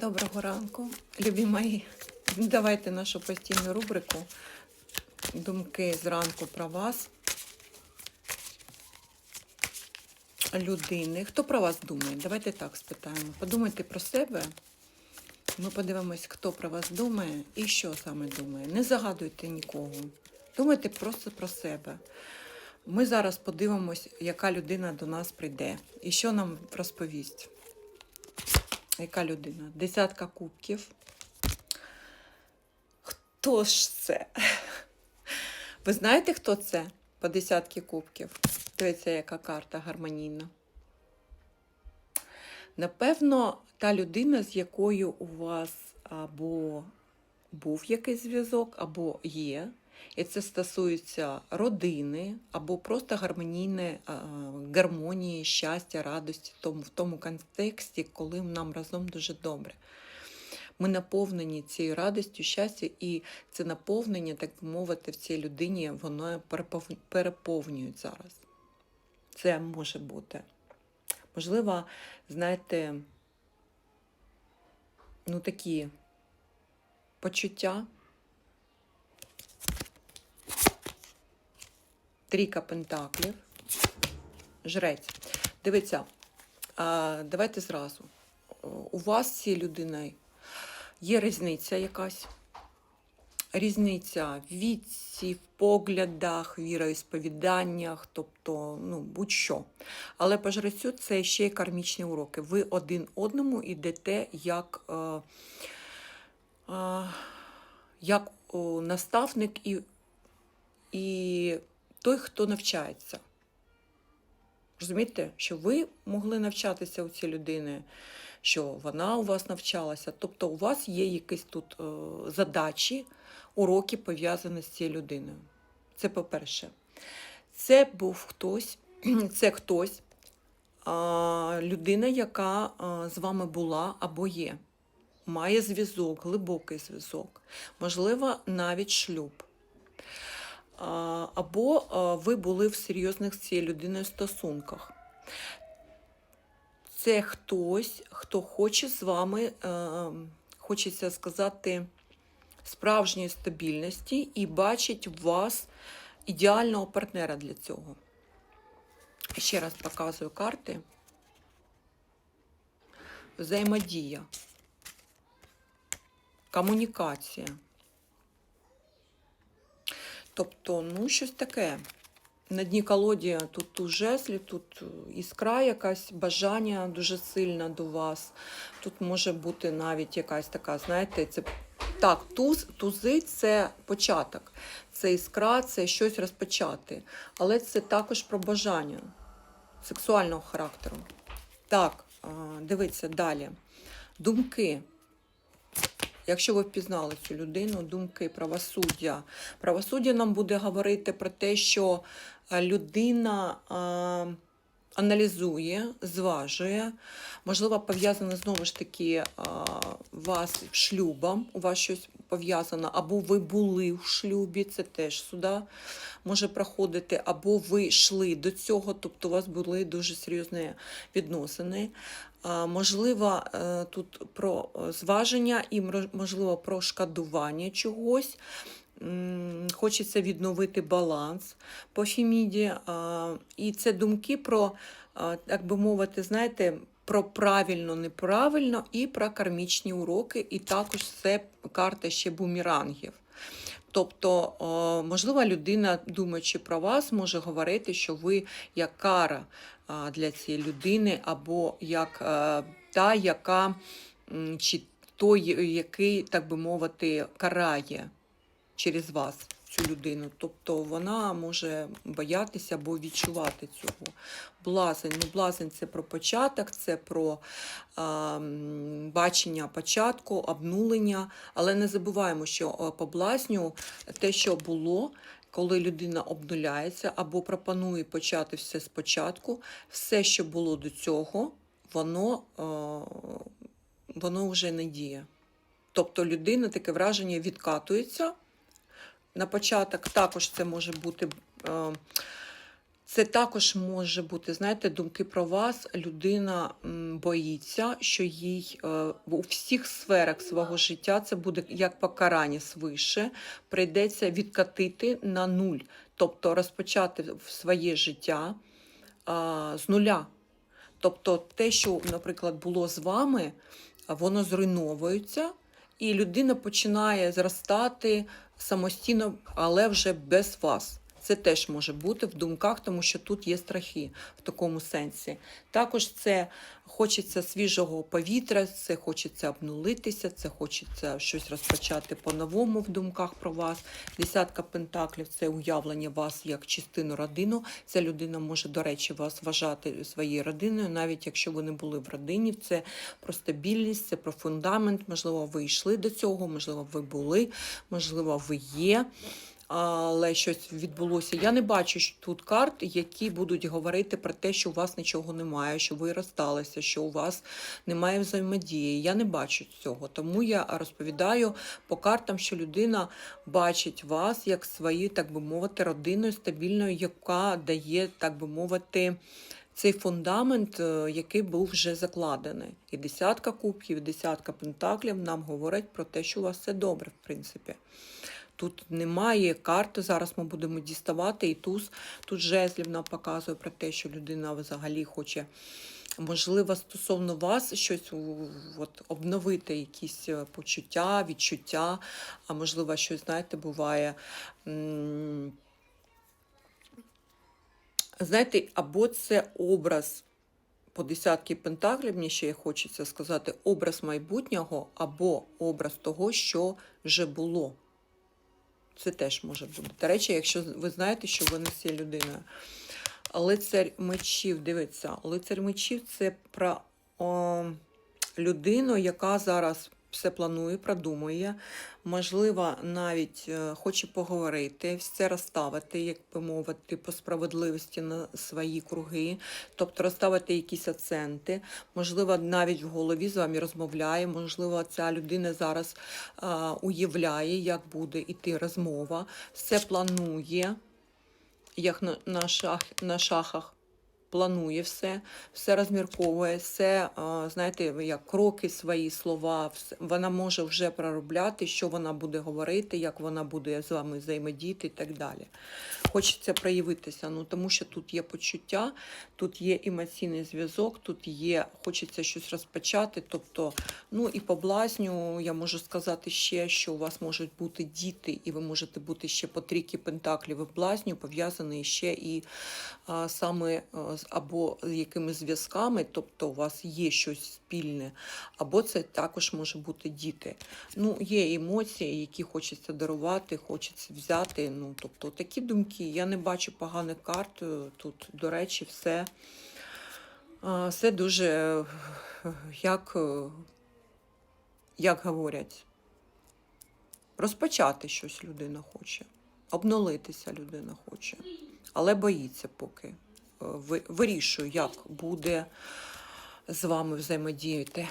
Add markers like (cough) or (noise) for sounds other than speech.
Доброго ранку, любі мої. Давайте нашу постійну рубрику Думки зранку про вас. Людини. Хто про вас думає? Давайте так спитаємо. Подумайте про себе. Ми подивимось, хто про вас думає і що саме думає. Не загадуйте нікого. Думайте просто про себе. Ми зараз подивимось, яка людина до нас прийде і що нам розповість. Яка людина? Десятка кубків. Хто ж це? Ви знаєте, хто це? По десятки кубків. Дивіться, яка карта гармонійна. Напевно, та людина, з якою у вас або був якийсь зв'язок, або є. І це стосується родини, або просто гармонійної а, гармонії, щастя, радості тому, в тому контексті, коли нам разом дуже добре. Ми наповнені цією радістю, щастя, і це наповнення, так би мовити, в цій людині, воно перепов- переповнює зараз. Це може бути. Можливо, знаєте, ну такі почуття. Трійка пентаклів. Жрець. Дивіться, давайте зразу. У вас з цією людиною є різниця якась. Різниця в віці, в поглядах, віроісповіданнях, тобто, ну, будь-що. Але по жрецю це ще й кармічні уроки. Ви один одному йдете як, е, е, як наставник і, і той, хто навчається. Розумієте, що ви могли навчатися у цієї людини, що вона у вас навчалася. Тобто у вас є якісь тут е, задачі, уроки пов'язані з цією людиною. Це по-перше. Це був хтось, (clears throat) це хтось, людина, яка з вами була або є. Має зв'язок, глибокий зв'язок, можливо, навіть шлюб. Або ви були в серйозних з цією людиною стосунках. Це хтось, хто хоче з вами, е, хочеться сказати, справжньої стабільності і бачить в вас ідеального партнера для цього. Ще раз показую карти. Взаємодія, комунікація. Тобто, ну, щось таке. На дні колоді тут туз жезлів, тут іскра якась, бажання дуже сильне до вас. Тут може бути навіть якась така, знаєте, це так, туз, тузи це початок, це іскра, це щось розпочати. Але це також про бажання сексуального характеру. Так, дивіться далі. Думки. Якщо ви впізнали цю людину, думки, правосуддя. Правосуддя нам буде говорити про те, що е, людина а, аналізує, зважує, можливо, пов'язане знову ж таки вас шлюбом, у вас щось пов'язано, або ви були в шлюбі, це теж сюди може проходити, або ви йшли до цього, тобто у вас були дуже серйозні відносини. Можливо, е, тут про е, зваження і можливо про шкодування чогось. Хочеться відновити баланс по Фіміді. І це думки про, так би мовити, знаєте, про правильно, неправильно і про кармічні уроки, і також це карта ще бумерангів. Тобто, можливо, людина, думаючи про вас, може говорити, що ви як кара для цієї людини, або як е, та, яка чи той, який, так би мовити, карає через вас цю людину. Тобто вона може боятися або відчувати цього. Блазень. Ну, блазень це про початок, це про а, бачення початку, обнулення. Але не забуваємо, що по блазню те, що було. Коли людина обнуляється або пропонує почати все спочатку, все, що було до цього, воно, воно вже не діє. Тобто людина таке враження відкатується. На початок також це може бути е, Це також може бути, знаєте, думки про вас. Людина боїться, що їй е, у всіх сферах свого життя це буде як покарання свише, прийдеться відкатити на нуль, тобто розпочати своє життя з нуля. Тобто те, що, наприклад, було з вами, воно зруйновується, і людина починає зростати самостійно, але вже без вас. Це теж може бути в думках, тому що тут є страхи в такому сенсі. Також це хочеться свіжого повітря, це хочеться обнулитися, це хочеться щось розпочати по-новому в думках про вас. Десятка пентаклів це уявлення вас як частину родини. Ця людина може, до речі, вас вважати своєю родиною, навіть якщо ви не були в родині. Це про стабільність, це про фундамент. Можливо, ви йшли до цього, можливо, ви були, можливо, ви є. Але щось відбулося. Я не бачу тут карт, які будуть говорити про те, що у вас нічого немає, що ви розсталися, що у вас немає взаємодії. Я не бачу цього. Тому я розповідаю по картам, що людина бачить вас як свою, так би мовити, родиною стабільною, яка дає, так би мовити, цей фундамент, е, який був вже закладений. І десятка кубків, і десятка пентаклів нам говорять про те, що у вас все добре, в принципі. Тут немає карти, зараз ми будемо діставати, і туз тут жезлів нам показує про те, що людина взагалі хоче, можливо, стосовно вас щось от, обновити, якісь е, почуття, відчуття, а можливо, щось, знаєте, буває. Знаєте, або це образ по десятки пентаклів, мені ще хочеться сказати, образ майбутнього або образ того, що вже було. Це теж може бути. Речі, якщо ви знаєте, що ви з людиною. Лицар мечів, дивіться, лицар мечів це про о, людину, яка зараз все планує, продумує, можливо, навіть е, хоче поговорити, все розставити, як би мовити, по справедливості на свої круги, тобто розставити якісь акценти, можливо, навіть в голові з вами розмовляє, можливо, ця людина зараз а, уявляє, як буде йти розмова, все планує, як на, на, шах, на шахах. Планує все, все розмірковує, все, знаєте, як кроки свої слова, вона може вже проробляти, що вона буде говорити, як вона буде з вами взаємодіяти і так далі. Хочеться проявитися, ну тому що тут є почуття, тут є емоційний зв'язок, тут є, хочеться щось розпочати. Тобто, ну і по блазню я можу сказати ще, що у вас можуть бути діти, і ви можете бути ще по трійки пентаклів і блазню, пов'язаний ще і а, саме з- або якимись зв'язками, тобто у вас є щось спільне, або це також може бути діти. Ну, є емоції, які хочеться дарувати, хочеться взяти. Ну, тобто такі думки. Я не бачу поганих карт. е, Тут, до речі, все, все дуже, як, е, як говорять, розпочати щось людина хоче, обнулитися людина хоче, але боїться поки. Е, ви- Вирішує, як буде з вами взаємодіяти.